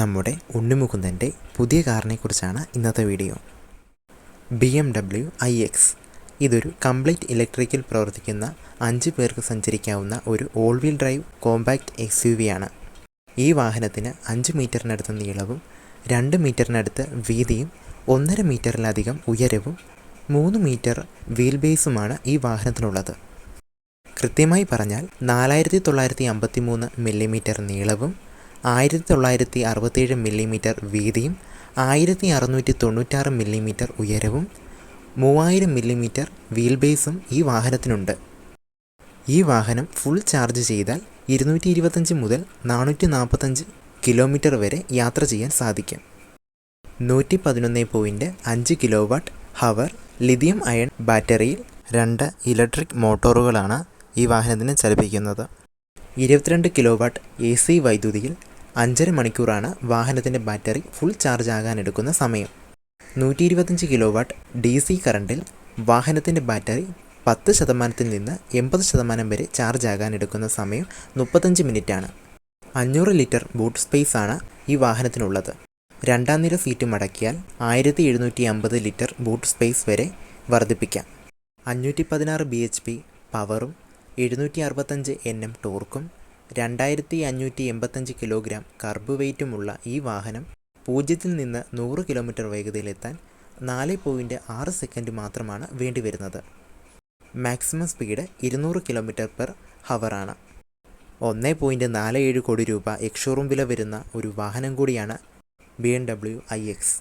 നമ്മുടെ ഉണ്ണിമുകുന്ദന്റെ പുതിയ കാറിനെക്കുറിച്ചാണ് ഇന്നത്തെ video. B M W I X ഇതൊരു കംപ്ലീറ്റ് ഇലക്ട്രിക്കിൽ പ്രവർത്തിക്കുന്ന അഞ്ച് പേർക്ക് സഞ്ചരിക്കാവുന്ന ഒരു all wheel drive compact X U V ആണ്. ഈ വാഹനത്തിന് അഞ്ച് മീറ്ററിനടുത്ത് നീളവും രണ്ട് മീറ്ററിനടുത്ത് വീതിയും ഒന്നര മീറ്ററിലധികം ഉയരവും മൂന്ന് മീറ്റർ വീൽ ബേസുമാണ് ഈ വാഹനത്തിനുള്ളത്. കൃത്യമായി പറഞ്ഞാൽ നാലായിരത്തി തൊള്ളായിരത്തി അമ്പത്തി മൂന്ന് മില്ലിമീറ്റർ നീളവും ആയിരത്തി തൊള്ളായിരത്തി അറുപത്തേഴ് മില്ലിമീറ്റർ വീതിയും ആയിരത്തി അറുന്നൂറ്റി തൊണ്ണൂറ്റാറ് മില്ലിമീറ്റർ ഉയരവും മൂവായിരം മില്ലിമീറ്റർ വീൽ ബേസും ഈ വാഹനത്തിനുണ്ട്. ഈ വാഹനം ഫുൾ ചാർജ് ചെയ്താൽ ഇരുന്നൂറ്റി ഇരുപത്തഞ്ച് മുതൽ നാനൂറ്റി നാൽപ്പത്തഞ്ച് കിലോമീറ്റർ വരെ യാത്ര ചെയ്യാൻ സാധിക്കും. നൂറ്റി പതിനൊന്ന് പോയിന്റ് അഞ്ച് kilo watt hour lithium ion ബാറ്ററിയിൽ രണ്ട് ഇലക്ട്രിക് മോട്ടോറുകളാണ് ഈ വാഹനത്തിന് ചലിപ്പിക്കുന്നത്. ഇരുപത്തിരണ്ട് കിലോ വാട്ട് എ സി വൈദ്യുതിയിൽ അഞ്ചര മണിക്കൂറാണ് വാഹനത്തിന്റെ ബാറ്ററി ഫുൾ ചാർജ് ആകാൻ എടുക്കുന്ന സമയം. നൂറ്റി ഇരുപത്തഞ്ച് കിലോ വാട്ട് ഡി സി കറണ്ടിൽ വാഹനത്തിന്റെ ബാറ്ററി പത്ത് ശതമാനത്തിൽ നിന്ന് എൺപത് ശതമാനം വരെ ചാർജ് ആകാൻ എടുക്കുന്ന സമയം മുപ്പത്തഞ്ച് മിനിറ്റാണ്. അഞ്ഞൂറ് ലിറ്റർ ബൂട്ട് സ്പേസ് ആണ് ഈ വാഹനത്തിനുള്ളത്. രണ്ടാം നിര സീറ്റ് മടക്കിയാൽ ആയിരത്തി എഴുന്നൂറ്റി അമ്പത് ലിറ്റർ ബൂട്ട് സ്പേസ് വരെ വർദ്ധിപ്പിക്കാം. അഞ്ഞൂറ്റി പതിനാറ് ബി എച്ച് പി പവറും എഴുന്നൂറ്റി അറുപത്തഞ്ച് എൻ എം ടോർക്കും രണ്ടായിരത്തി അഞ്ഞൂറ്റി എൺപത്തഞ്ച് കിലോഗ്രാം കർബ് വെയ്റ്റുമുള്ള ഈ വാഹനം പൂജ്യത്തിൽ നിന്ന് നൂറ് കിലോമീറ്റർ വേഗതയിലെത്താൻ നാല് പോയിന്റ് ആറ് സെക്കൻഡ് മാത്രമാണ് വേണ്ടിവരുന്നത്. മാക്സിമം സ്പീഡ് ഇരുന്നൂറ് കിലോമീറ്റർ പെർ ഹവറാണ്. ഒന്ന് പോയിന്റ് നാല് ഏഴ് കോടി രൂപ എക്സ്ഷോറൂം വില വരുന്ന ഒരു വാഹനം കൂടിയാണ് B M W I X.